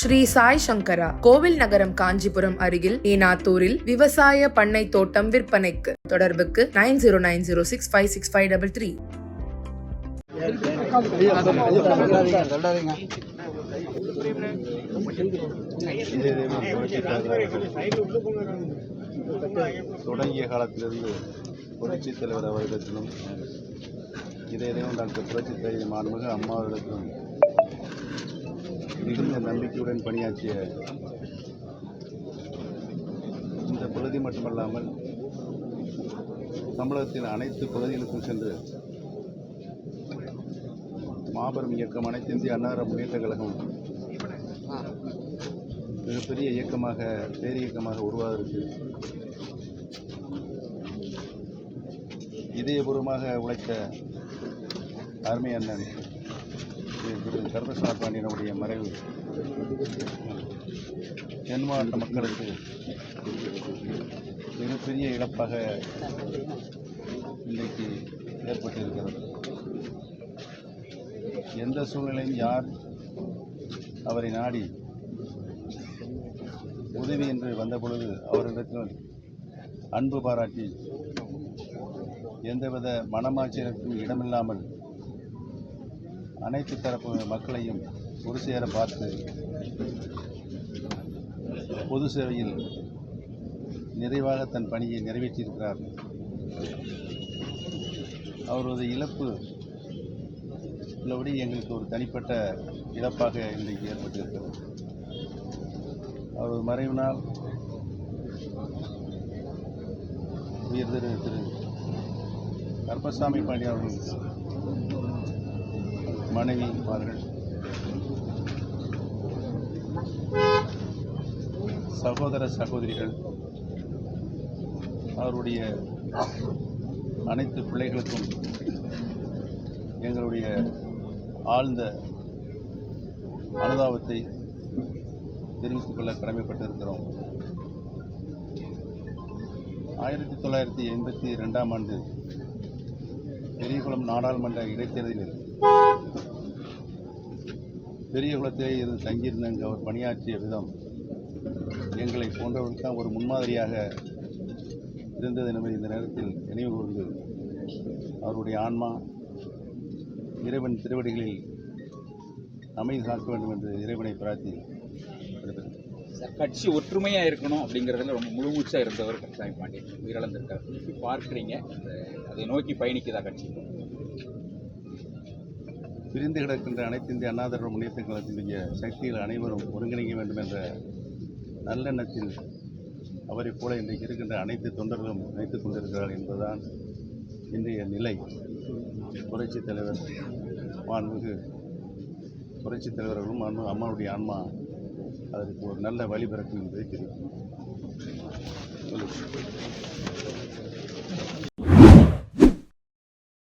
ஸ்ரீ சாய் சங்கரா கோவில் நகரம் காஞ்சிபுரம் அருகில் ஈனாத்தூரில் விவசாய பண்ணை தோட்டம் விற்பனைக்கு. தொடர்புக்கு nine zero nine zero six five six five double three. தொடங்கிய காலத்திலிருந்து புரட்சி தலைவர் அவர்களிடத்திலும் இதே தினம் டாக்டர் புரட்சி தலைவர் மாண்புமிகு அம்மா அவர்களிடத்திலும் மிகுந்த நம்பிக்கையுடன் பணியாற்றிய இந்த பகுதி மட்டுமல்லாமல் தமிழகத்தின் அனைத்து பகுதிகளுக்கும் சென்று மாபெரும் இயக்கம் அனைத்து இந்திய அன்னார முன்னேற்ற கழகம் மிகப்பெரிய இயக்கமாக பேர் இயக்கமாக உருவாவதற்கு இதயபூர்வமாக உழைத்த அருமை அண்ணன் திரு கருப்பசாமி பாண்டியனுடைய மறைவு. தென் மாவட்ட மக்களுக்கு மிகப்பெரிய இழப்பாக இன்றைக்கு ஏற்பட்டிருக்கிறது. எந்த சூழ்நிலையும் யார் அவரை நாடி உதவி என்று வந்த பொழுது அவரிடத்தில் அன்பு பாராட்டி எந்தவித மனமாச்சரியத்துக்கும் இடமில்லாமல் அனைத்து தரப்பு மக்களையும் ஒரு சேர பார்த்து பொது சேவையில் நிறைவாக தன் பணியை நிறைவேற்றியிருக்கிறார். அவரது இழப்பு உள்ளபடி எங்களுக்கு ஒரு தனிப்பட்ட இழப்பாக இன்றைக்கு ஏற்பட்டிருக்கிறது. அவரது மறைவினால் உயர் திரு திரு கருப்பசாமி பாண்டியன் அவர்கள் மனைவி அவர்கள் சகோதர சகோதரிகள் அவருடைய அனைத்து பிள்ளைகளுக்கும் எங்களுடைய ஆழ்ந்த அனுதாபத்தை தெரிவித்துக் கொள்ள கடமைப்பட்டிருக்கிறோம். ஆயிரத்தி தொள்ளாயிரத்தி எண்பத்தி ரெண்டாம் ஆண்டு பெரியகுளம் நாடாளுமன்ற இடைத்தேர்தலில் பெரியகுளத்திலே இருந்து தங்கியிருந்த அங்கு அவர் பணியாற்றிய விதம் எங்களை போன்றவர்களுக்கு தான் ஒரு முன்மாதிரியாக இருந்தது என்பதை இந்த நேரத்தில் நினைவு கூர்ந்து அவருடைய ஆன்மா இறைவன் திருவடிகளில் அமைதி காக்க வேண்டும் என்று இறைவனை பிரார்த்தி கட்சி ஒற்றுமையாக இருக்கணும் அப்படிங்கிறதுல ரொம்ப முழுமூச்சாக இருந்தவர் கருசாமி பாண்டியன். உயிரிழந்திருக்கார். பார்க்குறீங்க. அதை நோக்கி பயணிக்குதா கட்சி? பிரிந்து கிடக்கின்ற அனைத்து இந்திய அண்ணா திராவிட முன்னேற்ற கழகத்தினுடைய சக்திகள் அனைவரும் ஒருங்கிணைக்க வேண்டும் என்ற நல்லெண்ணத்தில் அவரை போல இன்றைக்கு இருக்கின்ற அனைத்து தொண்டர்களும் நினைத்துக் கொண்டிருக்கிறார்கள் என்பதுதான் இன்றைய நிலை. புரட்சித் தலைவர் மாண்புமிகு புரட்சித் தலைவர்களும் அம்மாவுடைய ஆன்மா அதற்கு ஒரு நல்ல வழிபிறக்கும் என்பதை தெரிவிக்கும்